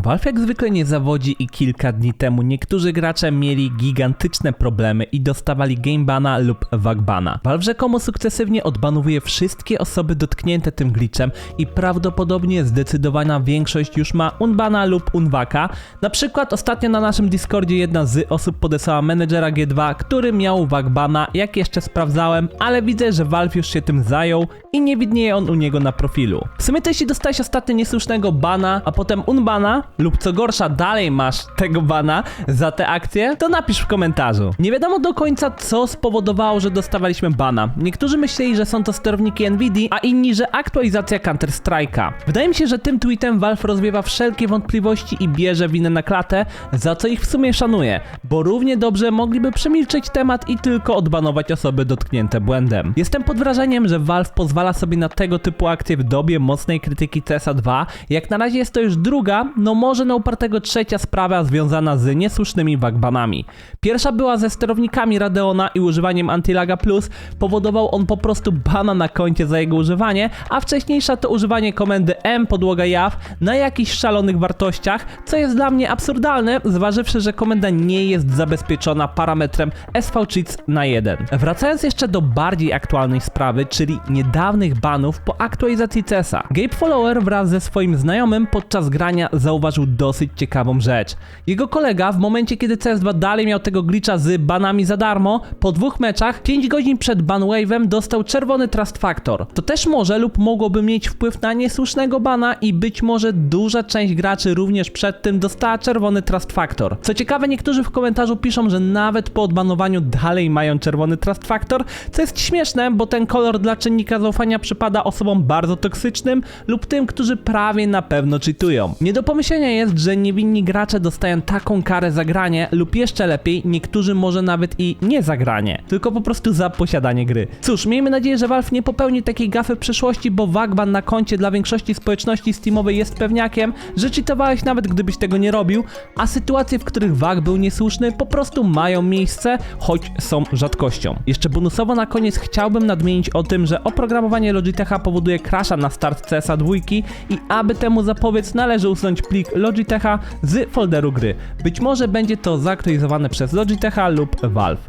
Valve jak zwykle nie zawodzi i kilka dni temu niektórzy gracze mieli gigantyczne problemy i dostawali gamebana lub wagbana. Valve rzekomo sukcesywnie odbanowuje wszystkie osoby dotknięte tym glitchem i prawdopodobnie zdecydowana większość już ma unbana lub unwaka. Na przykład ostatnio na naszym Discordzie jedna z osób podesłała menedżera G2, który miał wagbana, jak jeszcze sprawdzałem, ale widzę, że Valve już się tym zajął i nie widnieje on u niego na profilu. W sumie to jeśli dostałeś ostatnio niesłusznego bana, a potem unbana, lub co gorsza dalej masz tego bana za te akcje, to napisz w komentarzu. Nie wiadomo do końca co spowodowało, że dostawaliśmy bana. Niektórzy myśleli, że są to sterowniki Nvidia, a inni, że aktualizacja Counter Strike'a. Wydaje mi się, że tym tweetem Valve rozwiewa wszelkie wątpliwości i bierze winę na klatę, za co ich w sumie szanuję, bo równie dobrze mogliby przemilczeć temat i tylko odbanować osoby dotknięte błędem. Jestem pod wrażeniem, że Valve pozwala sobie na tego typu akcje w dobie mocnej krytyki CSA 2. Jak na razie jest to już druga, no może na upartego trzecia sprawa związana z niesłusznymi wagbanami. Pierwsza była ze sterownikami Radeona i używaniem Antilaga Plus. Powodował on po prostu bana na koncie za jego używanie, a wcześniejsza to używanie komendy M podłoga jaw na jakichś szalonych wartościach, co jest dla mnie absurdalne, zważywszy, że komenda nie jest zabezpieczona parametrem SV na 1. Wracając jeszcze do bardziej aktualnej sprawy, czyli niedawnych banów po aktualizacji CESa. Gabe Follower wraz ze swoim znajomym podczas grania zauważył dosyć ciekawą rzecz. Jego kolega w momencie kiedy CS2 dalej miał tego glitcha z banami za darmo, po dwóch meczach 5 godzin przed banwave'em dostał czerwony Trust Factor. To też może lub mogłoby mieć wpływ na niesłusznego bana i być może duża część graczy również przed tym dostała czerwony Trust Factor. Co ciekawe, niektórzy w komentarzu piszą, że nawet po odbanowaniu dalej mają czerwony Trust Factor, co jest śmieszne, bo ten kolor dla czynnika zaufania przypada osobom bardzo toksycznym lub tym, którzy prawie na pewno cheatują. Nie do pomyślenia jest, że niewinni gracze dostają taką karę za granie lub jeszcze lepiej, niektórzy może nawet i nie za granie, tylko po prostu za posiadanie gry. Cóż, miejmy nadzieję, że Valve nie popełni takiej gafy w przyszłości, bo Wagban na koncie dla większości społeczności Steamowej jest pewniakiem, że cheatowałeś nawet gdybyś tego nie robił, a sytuacje, w których Wag był niesłuszny po prostu mają miejsce, choć są rzadkością. Jeszcze bonusowo na koniec chciałbym nadmienić o tym, że oprogramowanie Logitecha powoduje crasha na start CSA 2 i aby temu zapobiec należy usunąć plik Logitecha z folderu gry. Być może będzie to zaktualizowane przez Logitecha lub Valve.